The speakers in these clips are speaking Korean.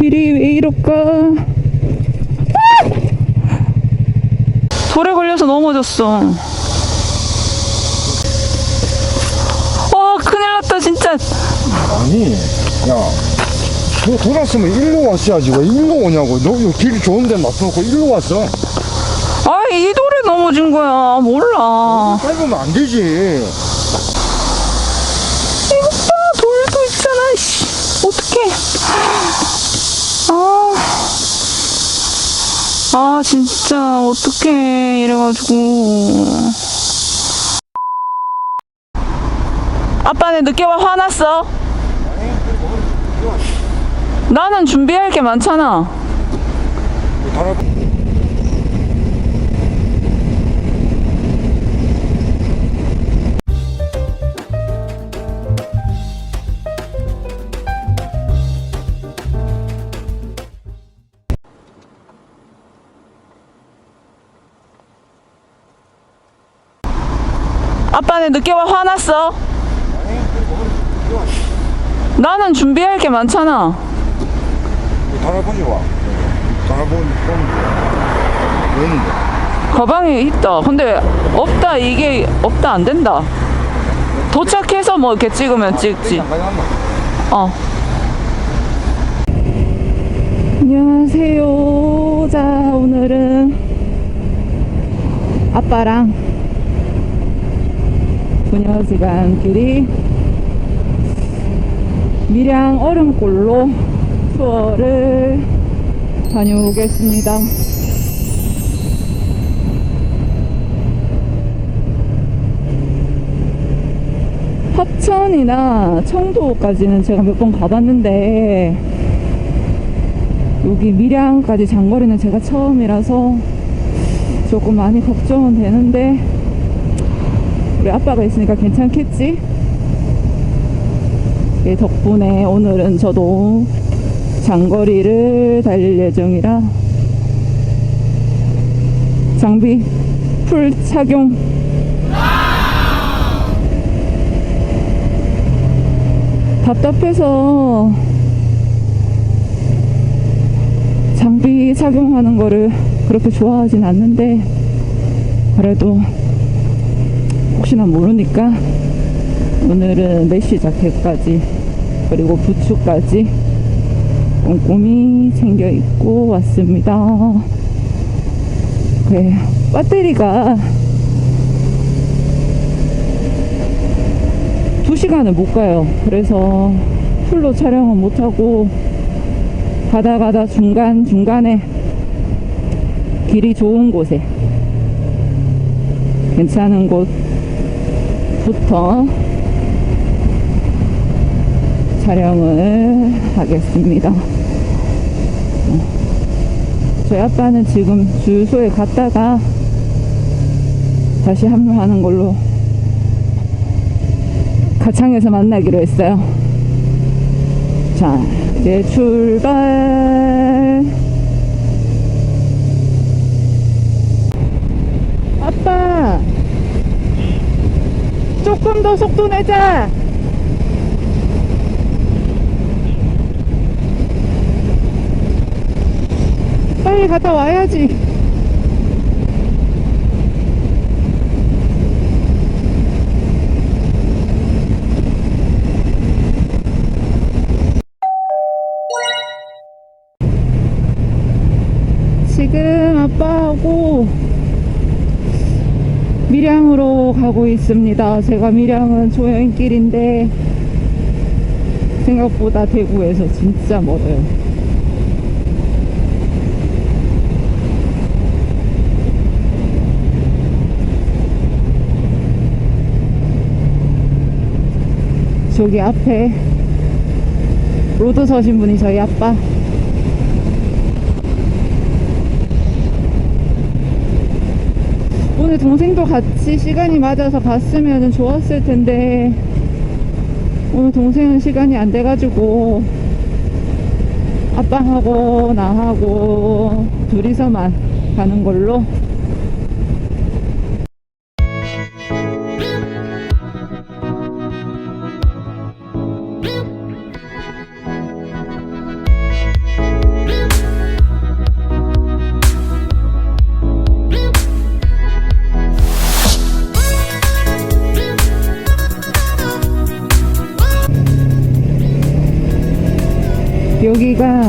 길이 왜 이럴까? 아! 돌에 걸려서 넘어졌어. 와, 큰일 났다, 진짜. 아니, 야, 너 돌았으면 일로 왔어야지. 왜 일로 오냐고. 너 여기 길 좋은데 놔둬놓고 일로 왔어. 아, 이 돌에 넘어진 거야. 몰라. 짧으면 안 되지. 이것 봐, 돌도 있잖아, 씨. 어떡해. 아. 아, 진짜, 어떡해. 이래가지고. 아빠네 늦게 와 화났어? 나는 준비할 게 많잖아. 아. 아빠네 늦게 와 화났어? 나는 준비할 게 많잖아. 달아보지 와. 왜 있는데? 가방에 있다. 근데 없다. 이게 없다. 안 된다. 도착해서 뭐 이렇게 찍으면 찍지. 어. 안녕하세요. 자, 오늘은 아빠랑 부녀지간 길이 밀양 얼음골로 투어를 다녀오겠습니다. 합천이나 청도까지는 제가 몇 번 가봤는데 여기 밀양까지 장거리는 제가 처음이라서 조금 많이 걱정은 되는데 우리 아빠가 있으니까 괜찮겠지? 예, 덕분에 오늘은 저도 장거리를 달릴 예정이라 장비 풀 착용 답답해서 장비 착용하는 거를 그렇게 좋아하진 않는데 그래도 혹시나 모르니까 오늘은 메쉬 자켓까지 그리고 부츠까지 꼼꼼히 챙겨 입고 왔습니다. 그래 배터리가 두 시간을 못 가요. 그래서 풀로 촬영은 못 하고 가다 가다 중간 중간에 길이 좋은 곳에 괜찮은 곳 부터 촬영을 하겠습니다. 저희 아빠는 지금 주유소에 갔다가 다시 합류하는 걸로 가창에서 만나기로 했어요. 자, 이제 출발. 아빠, 조금 더 속도 내자. 빨리 갔다 와야지. 지금 아빠하고 밀양으로 가고 있습니다. 제가 밀양은 조여인길인데 생각보다 대구에서 진짜 멀어요. 저기 앞에 로드 서신 분이 저희 아빠 오늘 동생도 같이 시간이 맞아서 갔으면 좋았을 텐데 오늘 동생은 시간이 안 돼가지고 아빠하고 나하고 둘이서만 가는 걸로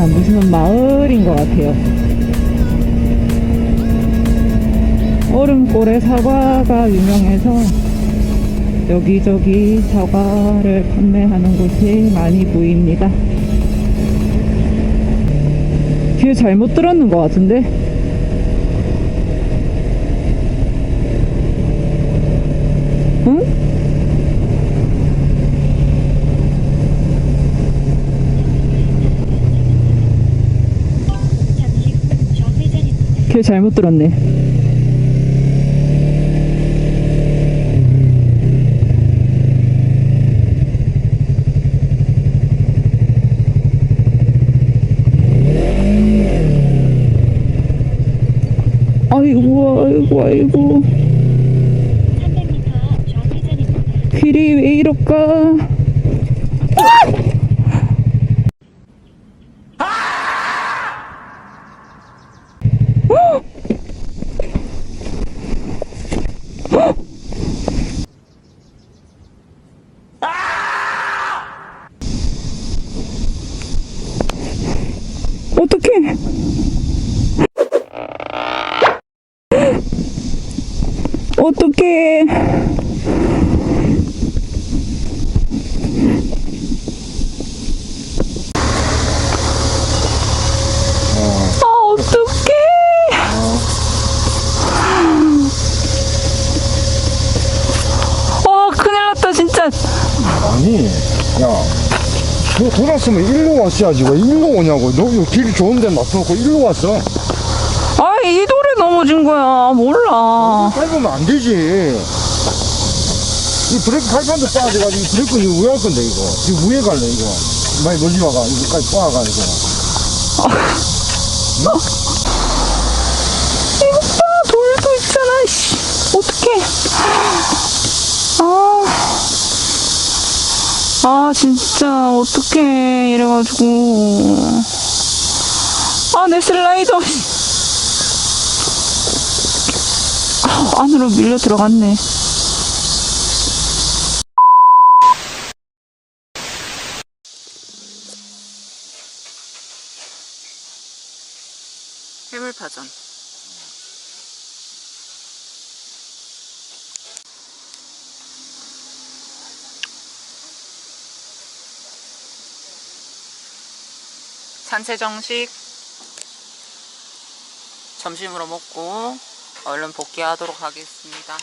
무슨 마을인 것 같아요. 얼음골에 사과가 유명해서 여기저기 사과를 판매하는 곳이 많이 보입니다. 길 잘못 들었는 것 같은데? 길 잘못 들었네. 아이고, 아이고, 아이고. 300m 앞 좌회전입니다. 길이 왜 이럴까? 어떡해. 어떡해. 아, 어떡해. 와, 큰일 났다, 진짜. 아니, 야, 너 돌았으면 일로 왔어야지. 왜 일로 오냐고. 너 여기 길 좋은데 놔둬놓고 일로 왔어. 아, 이 돌에 넘어진 거야. 몰라. 밟으면 안 되지. 이 브레이크 칼판도 빠져가지고 이 브레이크 이거 왜할 건데, 이거. 이거 위에 갈래, 이거. 많이 멀리 와가. 이거까지 빠가지고. 이거 봐, 돌도 있잖아, 씨. 어떡해. 아. 아, 진짜, 어떡해. 이래가지고. 아, 내 슬라이더. 아, 안으로 밀려 들어갔네. 해물파전. 산채 정식 점심으로 먹고 얼른 복귀하도록 하겠습니다.